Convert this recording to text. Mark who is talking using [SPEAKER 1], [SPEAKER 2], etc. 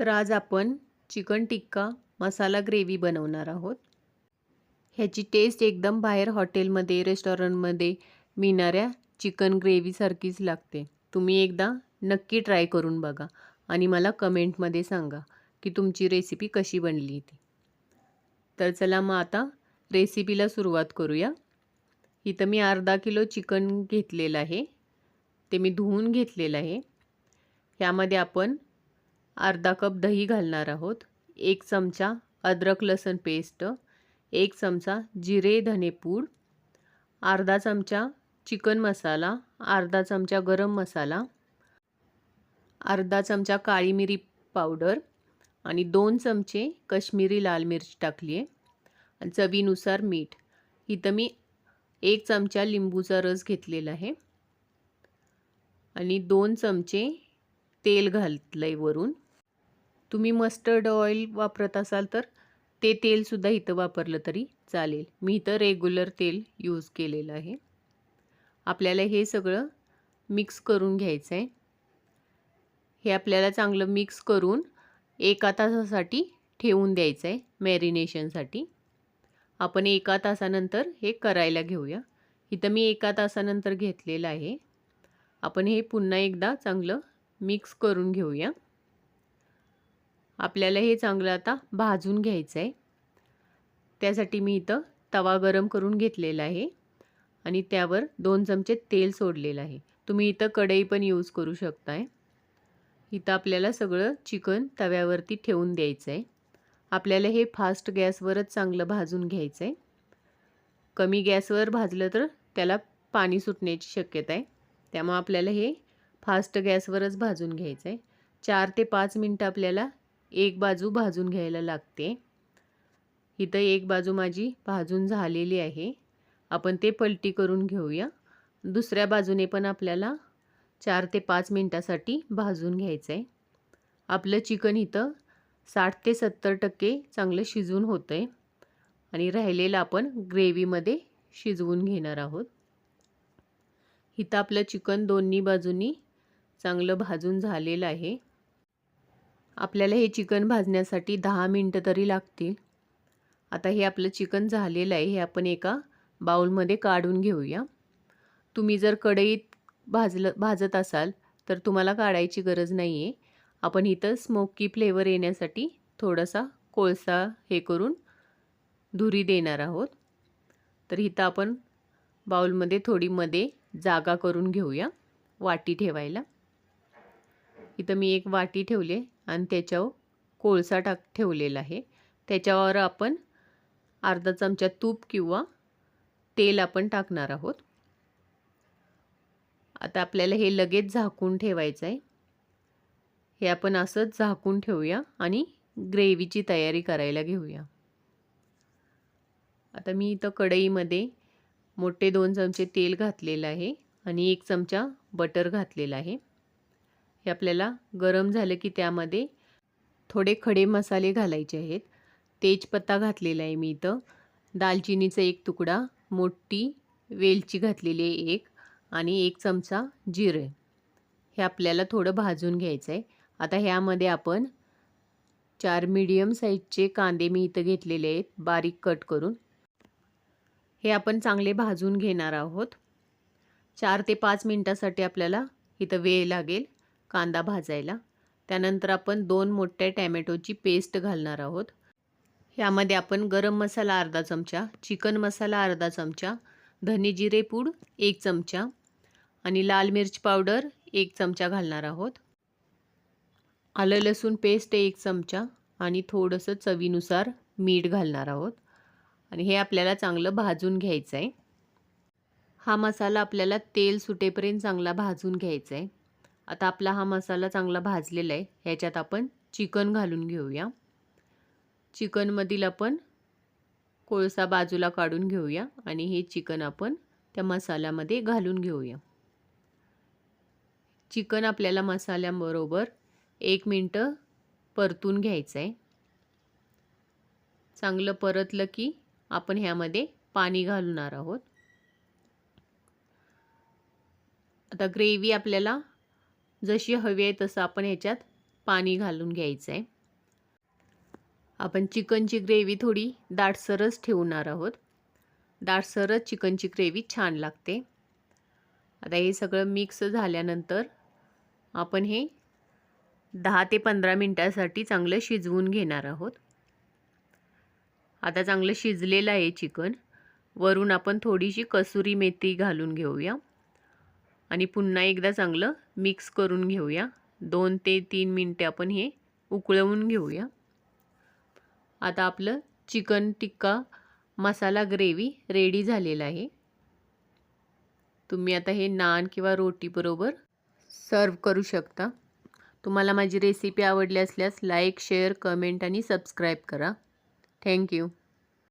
[SPEAKER 1] तर आज आपण चिकन टिक्का मसाला ग्रेव्ही बनवणार आहोत. ह्याची टेस्ट एकदम बाहेर हॉटेलमध्ये रेस्टॉरंटमध्ये मिळणाऱ्या चिकन ग्रेव्हीसारखीच लागते. तुम्ही एकदा नक्की ट्राय करून बघा आणि मला कमेंटमध्ये सांगा की तुमची रेसिपी कशी बनली ती. तर चला मग आता रेसिपीला सुरुवात करूया. इथं मी अर्धा किलो चिकन घेतलेलं आहे. ते मी धुवून घेतलेलं आहे. ह्यामध्ये आपण अर्धा कप दही घालणार आहोत. एक चमचा अद्रक लसण पेस्ट. एक चमचा जिरे धनेपूड अर्धा चमचा चिकन मसाला. अर्धा चमचा गरम मसाला. अर्धा चमचा काळी मिरी पावडर. आणि दोन चमचे कश्मीरी लाल मिरची टाकली आहे आणि चवीनुसार मीठ. इथं मी एक चमचा लिंबूचा रस घेतलेला आहे. आणि दोन चमचे तेल घातलं आहे वरून. तुम्ही मस्टर्ड ऑइल वापरत असाल तर ते तेलसुद्धा इथं वापरलं तरी चालेल. मी इथं रेग्युलर तेल यूज केलेलं आहे. आपल्याला हे सगळं मिक्स करून घ्यायचं आहे हे आपल्याला चांगलं मिक्स करून एका तासासाठी ठेवून द्यायचं आहे मॅरिनेशनसाठी आपण एका तासानंतर हे करायला घेऊया. इथं मी एका तासानंतर घेतलेलं आहे. आपण हे पुन्हा एकदा चांगलं मिक्स करून घेऊया. आपल्याला हे चांगलं आता भाजून घ्यायचं आहे त्यासाठी मी इथं तवा गरम करून घेतलेला आहे आणि त्यावर दोन चमचे तेल सोडलेलं आहे. तुम्ही इथं कढई पण यूज करू शकताय. इथं आपल्याला सगळं चिकन तव्यावरती ठेवून द्यायचं आहे आपल्याला हे फास्ट गॅसवरच चांगलं भाजून घ्यायचं आहे कमी गॅसवर भाजलं तर त्याला पाणी सुटण्याची शक्यता आहे. त्यामुळे आपल्याला हे फास्ट गॅसवरच भाजून घ्यायचं आहे चार ते पाच मिनटं आपल्याला एक बाजू भाजून घ्यायला लागते. इथं एक बाजू माझी भाजून झालेली आहे. आपण ते पलटी करून घेऊया. दुसऱ्या बाजूने पण आपल्याला चार ते पाच मिनटासाठी भाजून घ्यायचं आहे आपलं चिकन इथं साठ ते सत्तर टक्के चांगलं शिजून होतं आहे आणि राहिलेलं आपण ग्रेव्हीमध्ये शिजवून घेणार आहोत. इथं आपलं चिकन दोन्ही बाजूंनी चांगलं भाजून झालेलं आहे. आपल्याला हे चिकन भाजण्यासाठी दहा मिनटं तरी लागतील. आता हे आपलं चिकन झालेलं आहे हे आपण एका बाउलमध्ये काढून घेऊया. तुम्ही जर कढईत भाजलं भाजत असाल तर तुम्हाला काढायची गरज नाही आहे आपण इथं स्मोकी फ्लेवर येण्यासाठी थोडासा कोळसा हे करून धुरी देणार आहोत. तर इथं आपण बाउलमध्ये थोडी मध्ये जागा करून घेऊया वाटी ठेवायला. इथं मी एक वाटी ठेवले आणि त्याच्यावर कोळसा टाक ठेवलेला आहे. त्याच्यावर आपण अर्धा चमचा तूप किंवा तेल आपण टाकणार आहोत. आता आपल्याला हे लगेच झाकून ठेवायचं आहे. हे आपण असंच झाकून ठेवूया आणि ग्रेव्हीची तयारी करायला घेऊया. आता मी इथं कढईमध्ये मोठे दोन चमचे तेल घातलेलं आहे आणि एक चमचा बटर घातलेला आहे. हे आपल्याला गरम झालं की त्यामध्ये थोडे खडे मसाले घालायचे आहेत. तेजपत्ता घातलेला आहे मी इथं. दालचिनीचा एक तुकडा मोठी वेलची घातलेली आहे एक आणि एक चमचा जिरे. हे आपल्याला थोडं भाजून घ्यायचं आहे आता ह्यामध्ये आपण चार मीडियम साईजचे कांदे मी इथं घेतलेले आहेत बारीक कट करून. हे आपण चांगले भाजून घेणार आहोत. चार ते पाच मिनटासाठी आपल्याला इथं वेळ लागेल. कांदा भाजायला. त्यानंतर आपण दोन मोठ्या टॅमॅटोची पेस्ट घालणार आहोत. ह्यामध्ये आपण गरम मसाला अर्धा चमचा चिकन मसाला अर्धा चमचा धने जिरे पूड एक चमचा आणि लाल मिर्च पावडर एक चमचा घालणार आहोत. आलं लसूण पेस्ट एक चमचा आणि थोडंसं चवीनुसार मीठ घालणार आहोत. आणि हे आपल्याला चांगलं भाजून घ्यायचं आहे हा मसाला आपल्याला तेल सुटेपर्यंत चांगला भाजून घ्यायचा आहे आता आपला हा मसाला चांगला भाजलेला आहे. ह्याच्यात आपण चिकन घालून घेऊया. चिकनमधील आपण कोळसा बाजूला काढून घेऊया आणि हे चिकन आपण त्या मसाल्यामध्ये घालून घेऊया. चिकन आपल्याला मसाल्याबरोबर एक मिनटं परतून घ्यायचं आहे चांगलं परतलं की आपण ह्यामध्ये पाणी घालणार आहोत. आता ग्रेव्ही आपल्याला जशी हवी आहे तसं आपण ह्याच्यात पाणी घालून घ्यायचं आहे आपण चिकनची ग्रेव्ही थोडी दाटसरच ठेवणार आहोत. दाटसरच चिकनची ग्रेव्ही छान लागते. आता हे सगळं मिक्स झाल्यानंतर आपण हे दहा ते पंधरा मिनटासाठी चांगलं शिजवून घेणार आहोत. आता चांगलं शिजलेलं आहे चिकन. वरून आपण थोडीशी कसुरी मेथी घालून घेऊया. आणि पुन्हा एकदा चांगलं मिक्स करून घेऊया. दोन ते तीन मिनटे आपण हे उकळवून घेऊया. आता आपलं chicken tikka masala gravy ready झालेला आहे. तुम्ही आता हे नान किंवा रोटीबरोबर सर्व करू शकता. तुम्हाला माझी रेसिपी आवडली असल्यास लाईक शेअर कमेंट आणि सबस्क्राईब करा. Thank you